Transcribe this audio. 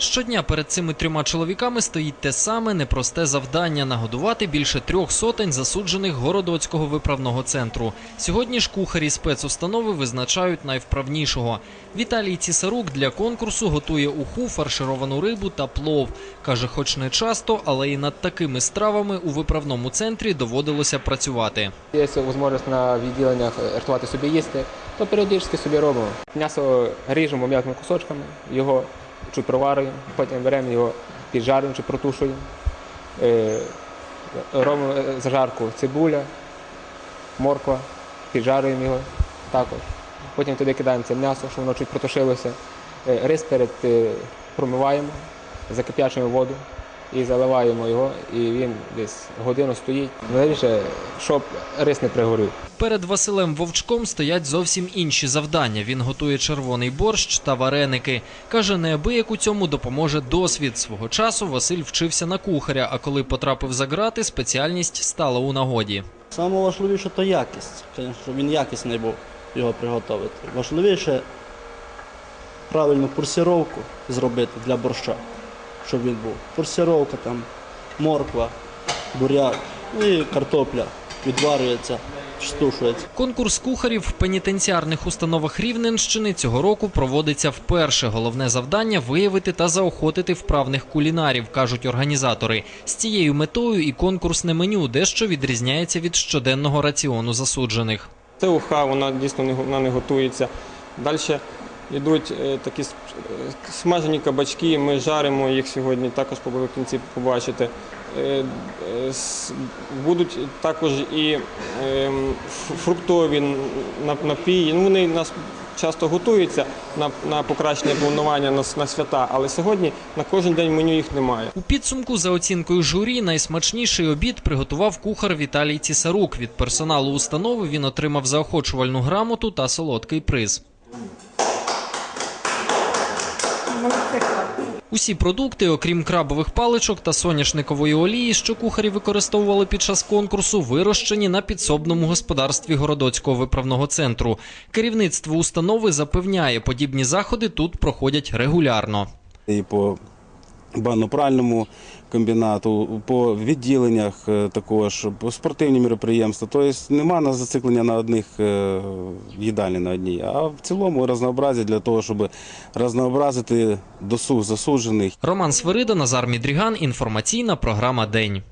Щодня перед цими трьома чоловіками стоїть те саме непросте завдання нагодувати більше трьох сотень засуджених городоцького виправного центру. Сьогодні ж кухарі спецустанови визначають найвправнішого. Віталій Цісарук для конкурсу готує уху, фаршировану рибу та плов. каже, хоч не часто, але і над такими стравами у виправному центрі доводилося працювати. Є можливість на відділеннях рятувати собі їсти, то періодично собі робимо. М'ясо ріжемо м'якими кусочками, його чуть проварюємо, потім беремо його піджарюємо чи протушуємо. Е, Робимо е, зажарку цибуля, морква, піджарюємо його також. Потім туди кидаємо це м'ясо, щоб воно чуть протушилося. Е, Рис перед промиваємо, закип'ячуємо воду і заливаємо його, і він десь годину стоїть. Найбільше, щоб рис не пригорів. Перед Василем Вовчком стоять зовсім інші завдання. Він готує червоний борщ та вареники. Каже, неабияк у цьому допоможе досвід. Свого часу Василь вчився на кухаря, а коли потрапив за грати, спеціальність стала у нагоді. Саме важливіше то якість. Звісно, щоб він якісний був його приготувати. Важливіше правильну форсировку зробити для борща, щоб він був. Форсировка там, морква, буряк ну і картопля відварюється, штушується. Конкурс кухарів в пенітенціарних установах Рівненщини цього року проводиться вперше. Головне завдання виявити та заохотити вправних кулінарів, кажуть організатори. З цією метою і конкурсне меню дещо відрізняється від щоденного раціону засуджених. Це уха, вона дійсно не, вона не готується. Далі йдуть е, такі е, смажені кабачки, ми жаримо їх сьогодні, також в кінці побачите. Е, Будуть також і ем, фруктові напії. Ну, вони у нас часто готуються на, на покращення планування на, на свята, але сьогодні на кожен день меню їх немає. У підсумку, за оцінкою журі, найсмачніший обід приготував кухар Віталій Цісарук. Від персоналу установи він отримав заохочувальну грамоту та солодкий приз. Усі продукти, окрім крабових паличок та соняшникової олії, що кухарі використовували під час конкурсу, вирощені на підсобному господарстві Городоцького виправного центру. Керівництво установи запевняє, подібні заходи тут проходять регулярно. і по банно-пральному комбінату, по відділеннях е, також, по спортивні мероприємства. Тобто нема на зациклення на одних е, їдальні на одній, а в цілому разнообразі для того, щоб разнообразити досуг засуджених. Роман Свирида, Назар Мідріган. Інформаційна програма День.